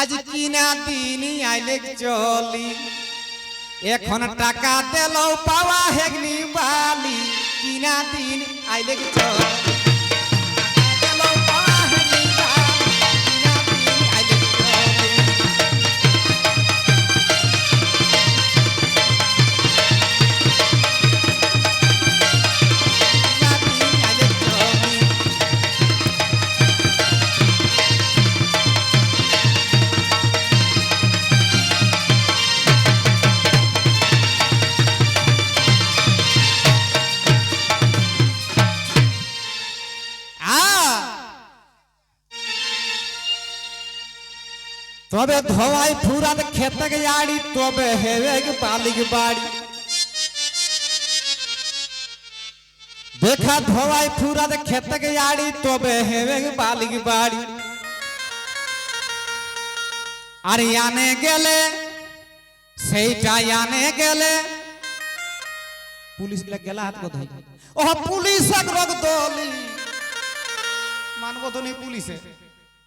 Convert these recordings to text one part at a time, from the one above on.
আজ কিনা দিন আইলে চলি। এখন টাকা দেলো পাওয়া হেগনি বালি। কিনা দিন আইলে চলি। তবে ধোয়াই ফুরাত খেতে গাড়ি তবে হেবে বালিক বাড়ি। দেখা ধোয়াই ফুরাত খেতে গাড়ি তবে হেবে বালিক বাড়ি। আর আনে গেলে সেইটা আনে গেলে। পুলিশগুলা গেলা হাত কোথায় ও পুলিশ রোগ দলি। মানবো পুলিশে।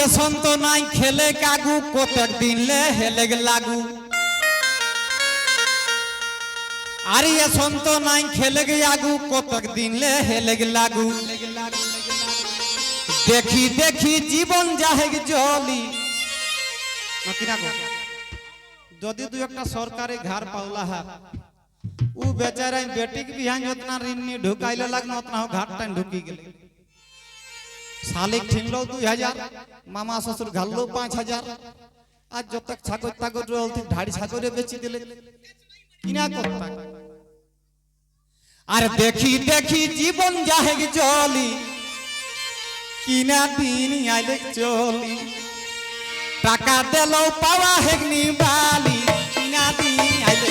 আর সন্ত নাই, খেলে কাগু, কতক দিন লে হেলে লাগু। আর সন্ত নাই, খেলে আগু, কতক দিন লে হেলে লাগু। দেখি দেখি জীবন যাহেগ জলি। যদি দু একটা সরকারি ঘর পাওলা হা উ বেচারা বেটিক বিহান যতনা ঋণ ঢুকাইলে লাগনা উतना ঘাট টাইম ঢুকি গেলে। শালিক ঠিনলো দুই হাজার, মামা শ্বশুর ঘাললো পাঁচ হাজার। আর যত ছাগর তাগর রলতি ধাড়ি ছাগরে বেচি দিলে, কিনা করতা? আর দেখি দেখি জীবন যাহেগ চলি, কিনা দিন আইলে চলি। টাকা দেলো পাওয়া হেগনি বালি, কিনা দিন আইলে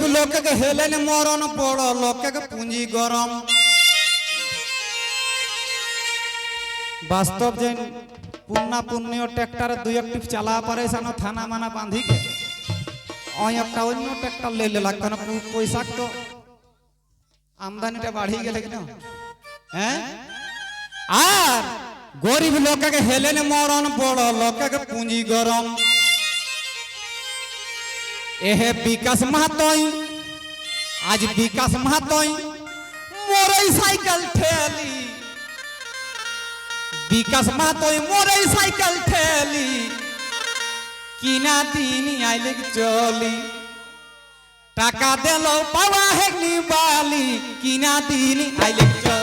গরিব লোককে হেলেন মরণ বড় লোককে পুঁজি গরম বাস্তব যে পুন্না পুণ্য ট্রেক্টর দুই একটি চালা পারে সানো থানা মানা বাঁধি কে ওই একটা অন্য ট্রেক্টর লে লেলা কেন পয়সা তো আমদানিটা বাড়ি গেলে কিনা হ্যাঁ আর গরিব লোককে হেলেন মরণ বড় লোককে পুঁজি গরম এহে বিকাশ মাহাতই, আজ বিকাশ মাহাতই, মোরই সাইকেল ঠেলি। বিকাশ মাহাতই, মোরই সাইকেল ঠেলি। কিনা দিন আইলে চলি। টাকা দিল পাওয়া হেগনি বালি। কিনা দিন আইলে চলি।